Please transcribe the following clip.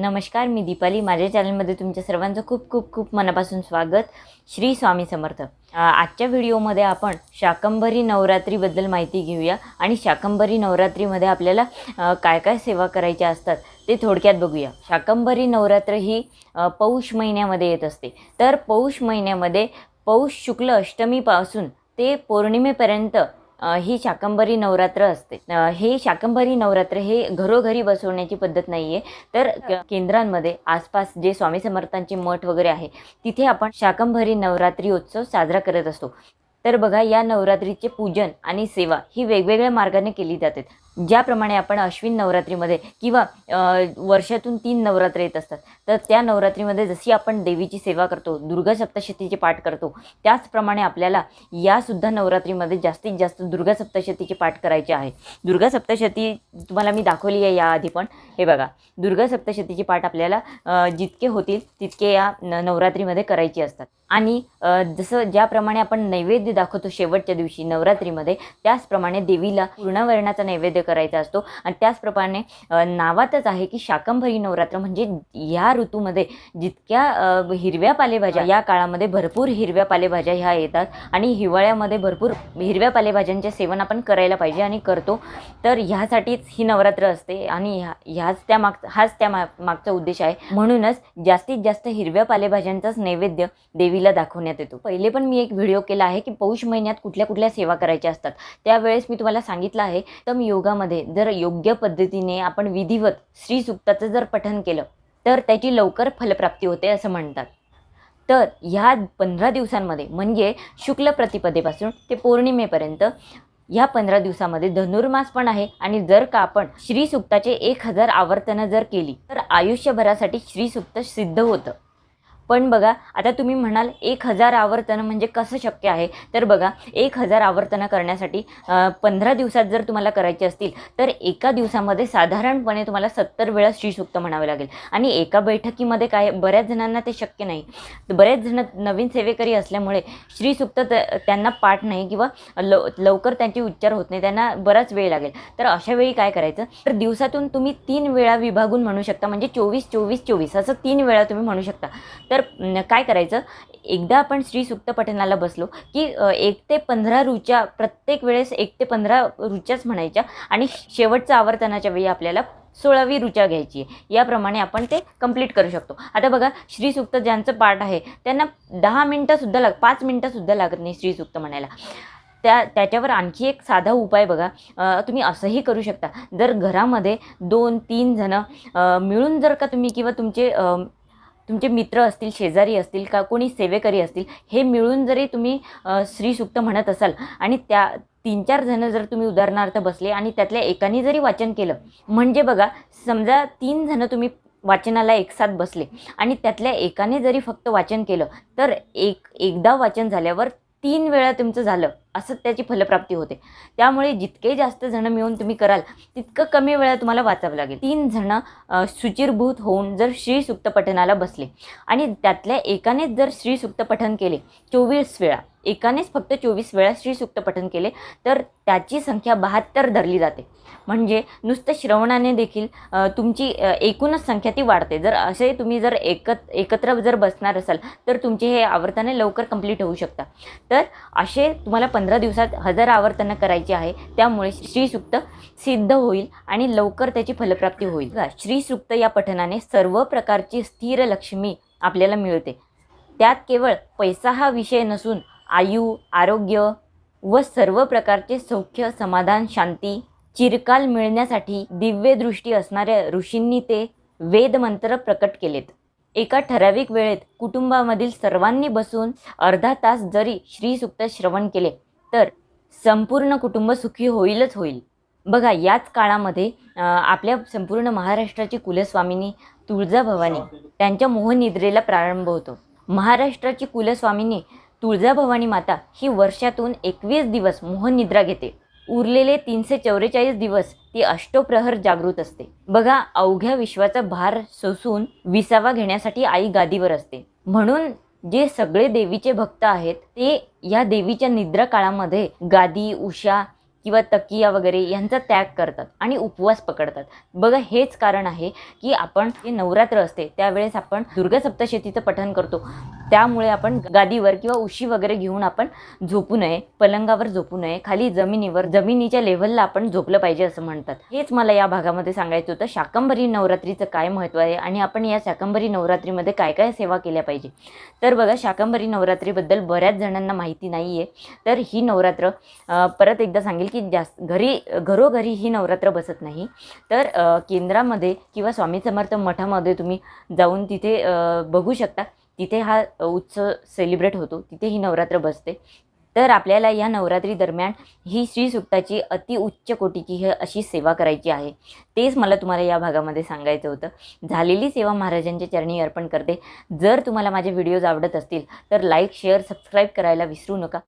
नमस्कार मी दीपाली. माझ्या चॅनलमध्ये तुमच्या सर्वांचं खूप खूप खूप मनापासून स्वागत. श्री स्वामी समर्थ. आजच्या व्हिडिओमध्ये आपण शाकंभरी नवरात्रीबद्दल माहिती घेऊया आणि शाकंभरी नवरात्रीमध्ये आपल्याला काय काय सेवा करायच्या असतात ते थोडक्यात बघूया. शाकंभरी नवरात्र ही पौष महिन्यामध्ये येत असते. तर पौष महिन्यामध्ये पौष शुक्ल अष्टमीपासून ते पौर्णिमेपर्यंत ही शाकंभरी नवरात्र असते. हे शाकंभरी नवरात्र हे घरोघरी बसवण्याची पद्धत नाही आहे तर केंद्रांमध्ये आसपास जे स्वामी समर्थांचे मठ वगैरे आहे तिथे आपण शाकंभरी नवरात्री उत्सव साजरा करत असतो. तर बघा या नवरात्रीचे पूजन आणि सेवा ही वेगवेगळ्या मार्गाने केली जाते. ज्याप्रमाणे आपण अश्विन नवरात्रीमध्ये किंवा वर्षातून तीन नवरात्र येत असतात तर त्या नवरात्रीमध्ये जशी आपण देवीची सेवा करतो दुर्गा सप्तशतीचे पाठ करतो त्याचप्रमाणे आपल्याला यासुद्धा नवरात्रीमध्ये जास्तीत जास्त दुर्गा सप्तशतीचे पाठ करायचे आहे दुर्गा सप्तशती तुम्हाला मी दाखवली आहे याआधी पण. हे बघा दुर्गा सप्तशतीचे पाठ आपल्याला जितके होतील तितके या न नवरात्रीमध्ये करायचे असतात. आणि जसं ज्याप्रमाणे आपण नैवेद्य दाखवतो शेवटच्या दिवशी नवरात्रीमध्ये त्याचप्रमाणे देवीला पूर्णवर्णाचा नैवेद्य करायचा असतो. आणि त्याचप्रमाणे नावातच आहे की शाकंभरी नवरात्र म्हणजे ह्या ऋतूमध्ये जितक्या हिरव्या पालेभाज्या या काळामध्ये भरपूर हिरव्या पालेभाज्या ह्या येतात आणि हिवाळ्यामध्ये भरपूर हिरव्या पालेभाज्यांचे सेवन आपण करायला पाहिजे आणि करतो. तर ह्यासाठीच ही नवरात्र असते आणि ह्या ह्याच त्या माग हाच त्या मा मागचा उद्देश आहे. म्हणूनच जास्तीत जास्त हिरव्या पालेभाज्यांचाच नैवेद्य देवीला दाखवण्यात येतो. पहिले पण मी एक व्हिडिओ केला आहे की पौष महिन्यात कुठल्या कुठल्या सेवा करायच्या असतात. त्यावेळेस मी तुम्हाला सांगितलं आहे तम योगामध्ये जर योग्य पद्धतीने आपण विधिवत श्री सुक्ताचं जर पठन केलं तर त्याची लवकर फलप्राप्ती होते असं म्हणतात. तर ह्या पंधरा दिवसांमध्ये म्हणजे शुक्ल प्रतिपदेपासून ते पौर्णिमेपर्यंत ह्या पंधरा दिवसामध्ये धनुर्मास पण आहे आणि जर का आपण श्री सुक्ताचे एक हजार आवर्तनं जर केली तर आयुष्यभरासाठी श्री सुक्त सिद्ध होतं. पण बघा आता तुम्ही म्हणाल एक हजार आवर्तनं म्हणजे कसं शक्य आहे? तर बघा एक हजार आवर्तनं करण्यासाठी पंधरा दिवसात जर तुम्हाला करायचे असतील तर एका दिवसामध्ये साधारणपणे तुम्हाला सत्तर वेळा श्रीसुक्त म्हणावे लागेल. आणि एका बैठकीमध्ये काय बऱ्याच जणांना ते शक्य नाही. बरेच जण नवीन सेवेकरी असल्यामुळे श्रीसुक्त त्यांना पाठ नाही किंवा लव लवकर त्यांचे उच्चार होत नाही त्यांना बराच वेळ लागेल. तर अशा वेळी काय करायचं? तर दिवसातून तुम्ही तीन वेळा विभागून म्हणू शकता म्हणजे चोवीस चोवीस चोवीस असं तीन वेळा तुम्ही म्हणू शकता. तर तर काय करायचं? एकदा आपण श्री सुक्त पठणाला बसलो की एक ते पंधरा रुच्या प्रत्येक वेळेस एक ते पंधरा रुच्याच म्हणायच्या आणि शेवटच्या आवर्तनाच्या वेळी आपल्याला सोळावी रुचा घ्यायची आहे. याप्रमाणे आपण ते कंप्लीट करू शकतो. आता बघा श्रीसुक्त ज्यांचं पाठ आहे त्यांना दहा मिनटंसुद्धा लाग पाच मिनटंसुद्धा लागत नाही श्रीसुक्त म्हणायला. त्या त्याच्यावर आणखी एक साधा उपाय बघा. तुम्ही असंही करू शकता. जर घरामध्ये दोन तीन जणं मिळून जर का तुम्ही किंवा तुमचे तुमचे मित्र असतील शेजारी असतील का कोणी सेवेकरी असतील हे मिळून जरी तुम्ही श्रीसूक्त श्रीसुक्त म्हणत असाल आणि त्या तीन चार जणं जर तुम्ही उदाहरणार्थ बसले आणि त्यातल्या एकाने जरी वाचन केलं म्हणजे बघा समजा तीन जणं तुम्ही वाचनाला एकसाथ बसले आणि त्यातल्या एकाने जरी फक्त वाचन केलं तर एक एकदा वाचन झाल्यावर तीन वेळा तुमचं झालं. असं त्याची फलप्राप्ती होते. त्यामुळे जितके जास्त जणं मिळून तुम्ही कराल तितकं कमी वेळा तुम्हाला वाचावं लागेल. तीन जणं सुचिरभूत होऊन जर श्री सुक्त पठनाला बसले आणि त्यातल्या एकानेच जर श्री सुक्त पठन केले चोवीस वेळा एकानेच फक्त चोवीस वेळा श्री सुक्त पठन केले तर त्याची संख्या बहात्तर धरली जाते. म्हणजे नुसतं श्रवणाने देखील तुमची एकूणच संख्या ती वाढते. जर असे तुम्ही जर एकत एकत्र जर बसणार असाल तर तुमचे हे आवर्तने लवकर कंप्लीट होऊ शकतात. तर असे तुम्हाला पंधरा दिवसात हजार आवर्तनं करायची आहे. त्यामुळे श्रीसुक्त सिद्ध होईल आणि लवकर त्याची फलप्राप्ती होईल. का श्रीसुक्त या पठनाने सर्व प्रकारची स्थिर लक्ष्मी आपल्याला मिळते. त्यात केवळ पैसा हा विषय नसून आयु आरोग्य व सर्व प्रकारचे सौख्य समाधान शांती चिरकाल मिळण्यासाठी दिव्य दृष्टी असणाऱ्या ऋषींनी ते वेदमंत्र प्रकट केलेत. एका ठराविक वेळेत कुटुंबामधील सर्वांनी बसून अर्धा तास जरी श्रीसुक्त श्रवण केले तर संपूर्ण कुटुंब सुखी होईलच होईल. बघा याच काळामध्ये आपल्या संपूर्ण महाराष्ट्राची कुलस्वामिनी तुळजाभवानी त्यांच्या मोहनिद्रेला प्रारंभ होतो. महाराष्ट्राची कुलस्वामिनी तुळजाभवानी माता ही वर्षातून एकवीस दिवस मोहनिद्रा घेते. उरलेले तीनशे चौवेचाळीस दिवस ती अष्टप्रहर जागृत असते. बघा अवघ्या विश्वाचा भार सोसून विसावा घेण्यासाठी आई गादीवर असते. म्हणून जे सगळे देवीचे भक्त आहेत ते या देवीच्या निद्रा काळामध्ये गादी उषा किंवा तकिया वगैरे यांचा त्याग करतात आणि उपवास पकडतात. बघा हेच कारण आहे की आपण जे नवरात्र असते त्यावेळेस आपण दुर्गा सप्तशतीचं पठण करतो. त्यामुळे आपण गादीवर किंवा उशी वगैरे घेऊन आपण झोपू नये पलंगावर झोपू नये खाली जमिनीवर जमिनीच्या लेव्हलला आपण झोपलं पाहिजे असं म्हणतात. हेच मला या भागामध्ये सांगायचं होतं शाकंभरी नवरात्रीचं काय महत्त्व आहे आणि आपण या शाकंभरी नवरात्रीमध्ये काय काय सेवा केल्या पाहिजे? तर बघा शाकंभरी नवरात्रीबद्दल बऱ्याच जणांना माहिती नाही आहे तर ही नवरात्र परत एकदा सांगेल की जास्त घरी घरोघरी ही नवरात्र बसत नाही. तर केंद्रामध्ये किंवा स्वामी समर्थ मठामध्ये तुम्ही जाऊन तिथे बघू शकता. तिथे हा उत्सव सेलिब्रेट होतो. तिथे ही नवरात्र बसते. तर आपल्याला या नवरात्री दरम्यान ही श्री सुक्ताची अति उच्च कोटीची ही अशी सेवा करायची आहे. तेच मला तुम्हाला या भागामध्ये सांगायचं होतं. झालेली सेवा महाराजांच्या चरणी अर्पण करते. जर तुम्हाला माझे व्हिडिओज आवडत असतील तर लाईक शेअर सबस्क्राईब करायला विसरू नका.